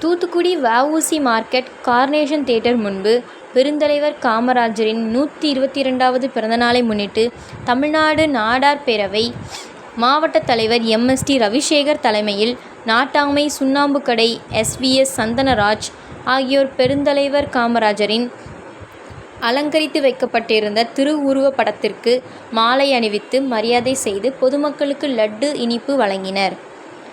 Thoothukudi VOC. Market Carnation theatre முன்பு பெருந்தலைவர் காமராஜரின் நூற்றி இருபத்தி இரண்டாவது பிறந்தநாளை முன்னிட்டு தமிழ்நாடு நாடார் பேரவை மாவட்ட தலைவர் எம்எஸ்டி ரவிசேகர் தலைமையில் நாட்டாமை சுண்ணாம்புக்கடை கடை எஸ்விஎஸ் சந்தனராஜ் ஆகியோர் பெருந்தலைவர் காமராஜரின் அலங்கரித்து வைக்கப்பட்டிருந்த திருவுருவ படத்திற்கு மாலை அணிவித்து மரியாதை செய்து பொதுமக்களுக்கு லட்டு இனிப்பு வழங்கினர்.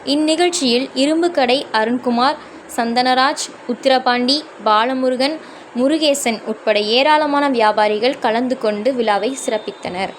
இந்நிகழ்ச்சியில் இரும்புக்கடை அருண்குமார் சந்தனராஜ் உத்திரபாண்டி பாலமுருகன் முருகேசன் உட்பட ஏராளமான வியாபாரிகள் கலந்து கொண்டு விழாவை சிறப்பித்தனர்.